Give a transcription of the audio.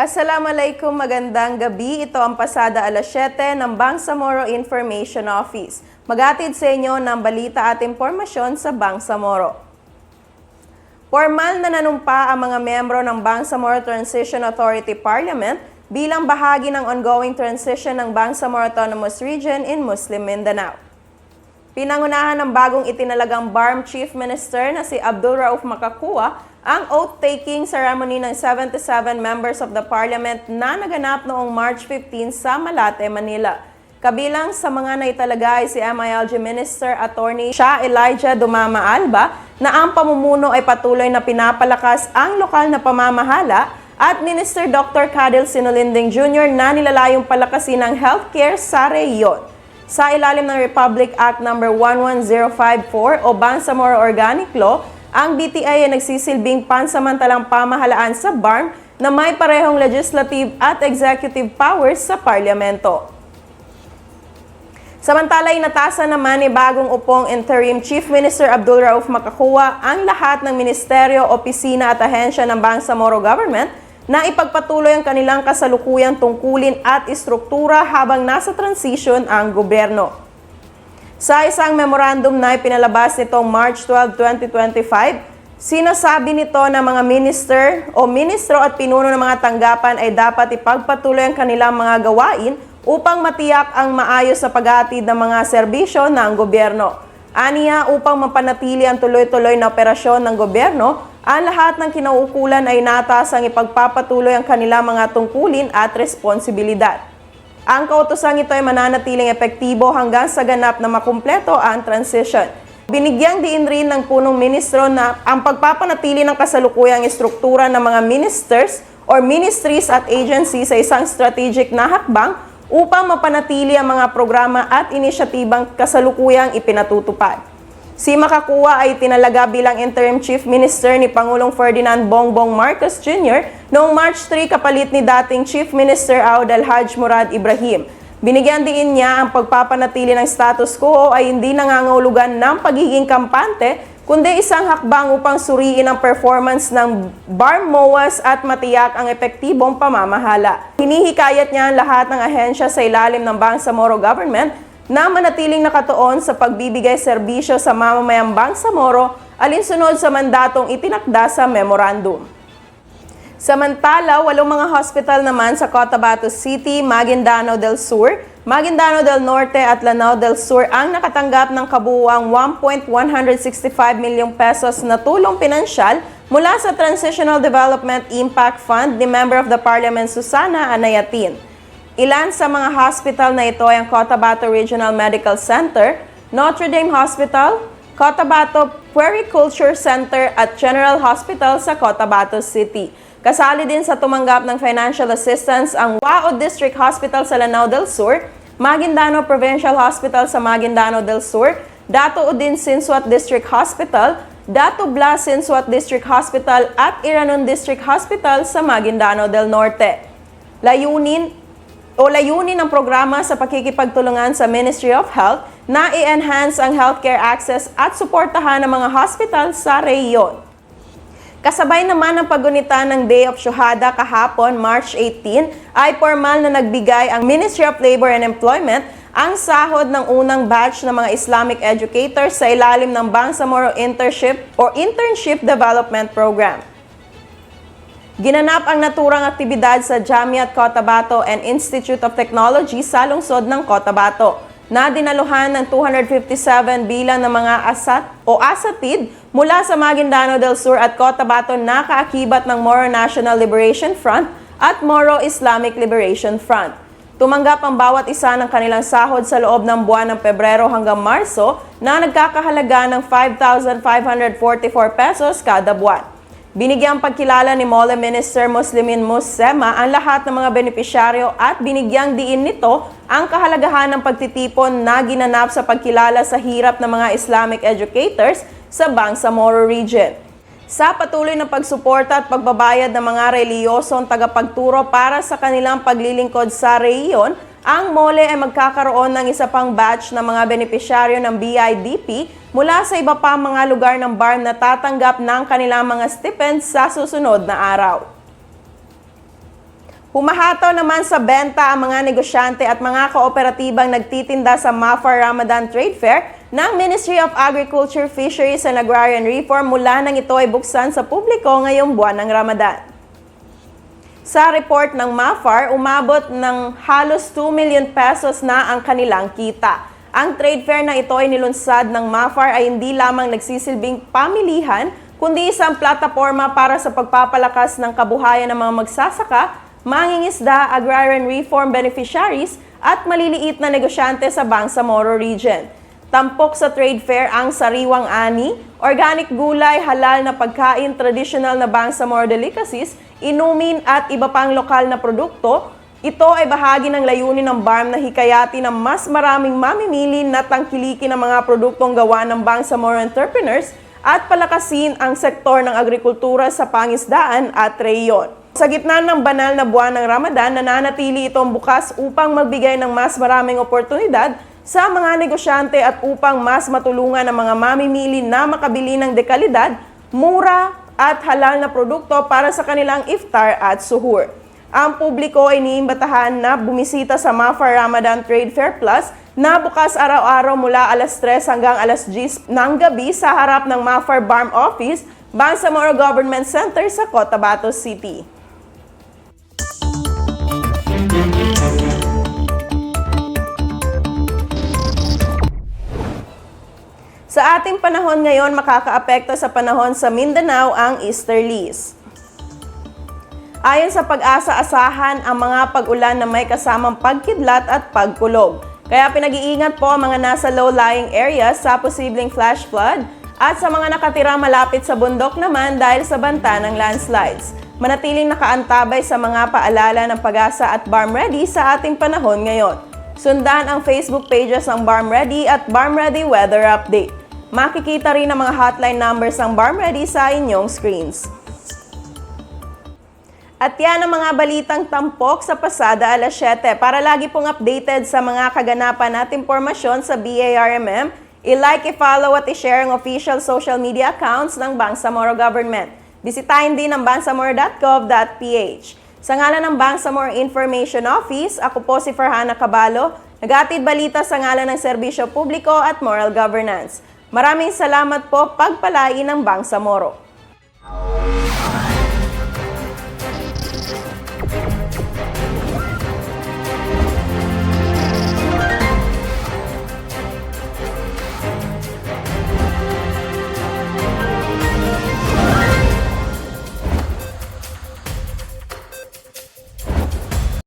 Assalamualaikum, magandang gabi. Ito ang pasada alas 7 ng Bangsamoro Information Office. Magatid sa inyo ng balita at impormasyon sa Bangsamoro. Formal na nanumpa ang mga membro ng Bangsamoro Transition Authority Parliament bilang bahagi ng ongoing transition ng Bangsamoro Autonomous Region in Muslim Mindanao. Pinangunahan ng bagong itinalagang BARM Chief Minister na si Abdul Rauf Makakua ang oath-taking ceremony ng 77 members of the Parliament na naganap noong March 15 sa Malate, Manila. Kabilang sa mga naitalaga ay si MILG Minister Attorney Shah Elijah Dumama Alba na ang pamumuno ay patuloy na pinapalakas ang lokal na pamamahala at Minister Dr. Cadel Sinulinding Jr. na nilalayong palakasin ang healthcare sa rehiyon sa ilalim ng Republic Act No. 11054 o Bangsamoro Organic Law, ang BTI ay nagsisilbing pansamantalang pamahalaan sa BARM na may parehong legislative at executive powers sa parlamento. Samantala, inatasan naman ni bagong upong interim Chief Minister Abdul Rauf Makakua ang lahat ng ministeryo, opisina at ahensya ng Bangsamoro Government na ipagpatuloy ang kanilang kasalukuyang tungkulin at istruktura habang nasa transition ang gobyerno. Sa isang memorandum na ipinalabas nitong March 12, 2025, sinasabi nito na mga minister o ministro at pinuno ng mga tanggapan ay dapat ipagpatuloy ang kanilang mga gawain upang matiyak ang maayos na paghatid ng mga serbisyo ng gobyerno. Aniya upang mapanatili ang tuloy-tuloy na operasyon ng gobyerno, ang lahat ng kinauukulan ay natasang ipagpapatuloy ang kanilang mga tungkulin at responsibilidad. Ang kautosang ito ay mananatiling epektibo hanggang sa ganap na makumpleto ang transition. Binigyang diin rin ng punong ministro na ang pagpapanatili ng kasalukuyang istruktura ng mga ministers or ministries at agencies sa isang strategic na hakbang upang mapanatili ang mga programa at inisyatibang kasalukuyang ipinatutupad. Si Makakuwa ay tinalaga bilang interim chief minister ni Pangulong Ferdinand Bongbong Marcos Jr. noong March 3 kapalit ni dating Chief Minister Aud Al-Haj Murad Ibrahim. Binigyan din niya ang pagpapanatili ng status quo ay hindi nangangahulugan ng pagiging kampante, kundi isang hakbang upang suriin ang performance ng BARM MOAS at matiyak ang epektibong pamamahala. Hinihikayat niya ang lahat ng ahensya sa ilalim ng Bangsamoro Government na manatiling nakatuon sa pagbibigay serbisyo sa mamamayang Bangsamoro alinsunod sa mandatong itinakda sa memorandum. Samantala, walong mga hospital naman sa Cotabato City, Maguindano del Sur, Maguindano del Norte at Lanao del Sur ang nakatanggap ng kabuuang 1.165 milyong pesos na tulong pinansyal mula sa Transitional Development Impact Fund ni Member of the Parliament Susana Anayatin. Ilan sa mga hospital na ito ay ang Cotabato Regional Medical Center, Notre Dame Hospital, Cotabato Puericulture Center at General Hospital sa Cotabato City. Kasali din sa tumanggap ng financial assistance ang Wao District Hospital sa Lanao del Sur, Maguindano Provincial Hospital sa Maguindano del Sur, Dato Udin Sinsuat District Hospital, Dato Blas Sinsuat District Hospital at Iranon District Hospital sa Maguindano del Norte. Layunin o layunin ng programa sa pakikipagtulungan sa Ministry of Health na i-enhance ang healthcare access at suportahan ng mga hospital sa rehiyon. Kasabay naman ng pagunita ng Day of Shuhada kahapon, March 18, ay formal na nagbigay ang Ministry of Labor and Employment ang sahod ng unang batch ng mga Islamic educators sa ilalim ng Bangsamoro Internship or Internship Development Program. Ginanap ang naturang aktibidad sa Jamiat Cotabato and Institute of Technology sa lungsod ng Cotabato na dinaluhan ng 257 bilang ng mga asat o asatid mula sa Maguindano del Sur at Cotabato na kaakibat ng Moro National Liberation Front at Moro Islamic Liberation Front. Tumanggap ang bawat isa ng kanilang sahod sa loob ng buwan ng Pebrero hanggang Marso na nagkakahalaga ng 5,544 pesos kada buwan. Binigyang pagkilala ni Mole Minister Muslimin Mussema ang lahat ng mga benepisyaryo at binigyang diin nito ang kahalagahan ng pagtitipon na ginanap sa pagkilala sa hirap ng mga Islamic educators sa Bangsamoro Region. Sa patuloy na pagsuporta at pagbabayad ng mga reliyosong tagapagturo para sa kanilang paglilingkod sa rehiyon, ang mole ay magkakaroon ng isa pang batch ng mga benepisyaryo ng BIDP mula sa iba pa mga lugar ng BARM na tatanggap ng kanilang mga stipends sa susunod na araw. Humahataw naman sa benta ang mga negosyante at mga kooperatibang nagtitinda sa Mafar Ramadan Trade Fair ng Ministry of Agriculture, Fisheries and Agrarian Reform mula nang ito ay buksan sa publiko ngayong buwan ng Ramadan. Sa report ng MAFAR, umabot ng halos 2 million pesos na ang kanilang kita. Ang trade fair na ito ay nilunsad ng MAFAR ay hindi lamang nagsisilbing pamilihan, kundi isang plataforma para sa pagpapalakas ng kabuhayan ng mga magsasaka, mangingisda, agrarian reform beneficiaries at maliliit na negosyante sa Bangsamoro Region. Tampok sa trade fair ang sariwang ani, organic gulay, halal na pagkain, traditional na Bangsamoro delicacies, inumin at iba pang lokal na produkto. Ito ay bahagi ng layunin ng BARM na hikayati ng mas maraming mamimili na tangkilikin ng mga produktong gawa ng Bangsamoro entrepreneurs at palakasin ang sektor ng agrikultura sa pangisdaan at reyon. Sa gitna ng banal na buwan ng Ramadan, nananatili itong bukas upang magbigay ng mas maraming oportunidad sa mga negosyante at upang mas matulungan ang mga mamimili na makabili ng dekalidad, mura at halal na produkto para sa kanilang iftar at suhur. Ang publiko ay iniimbatahan na bumisita sa Mafar Ramadan Trade Fair Plus na bukas araw-araw mula alas 3 hanggang alas 10 ng gabi sa harap ng Mafar Barm Office, Bangsamoro Government Center sa Cotabato City. Ating panahon ngayon, makakaapekto sa panahon sa Mindanao ang easterlies. Ayon sa pag-asa, asahan ang mga pag-ulan na may kasamang pagkidlat at pagkulog. Kaya pinag-iingat po ang mga nasa low-lying areas sa posibleng flash flood at sa mga nakatira malapit sa bundok naman dahil sa banta ng landslides. Manatiling nakaantabay sa mga paalala ng pag-asa at Barm Ready sa ating panahon ngayon. Sundan ang Facebook pages ng Barm Ready at Barm Ready Weather Update. Makikita rin ang mga hotline numbers ng Barm Ready sa inyong screens. At yan ang mga balitang tampok sa pasada alas 7. Para lagi pong updated sa mga kaganapan at impormasyon sa BARMM, i-like, i-follow at i-share ang official social media accounts ng Bangsamoro Government. Bisitahin din ang bangsamoro.gov.ph. Sa ngalan ng Bangsamoro Information Office, ako po si Farhana Cabalo, nag-atid balita sa ngalan ng Serbisyo Publiko at Moral Governance. Maraming salamat po pagpalain ng Bangsamoro.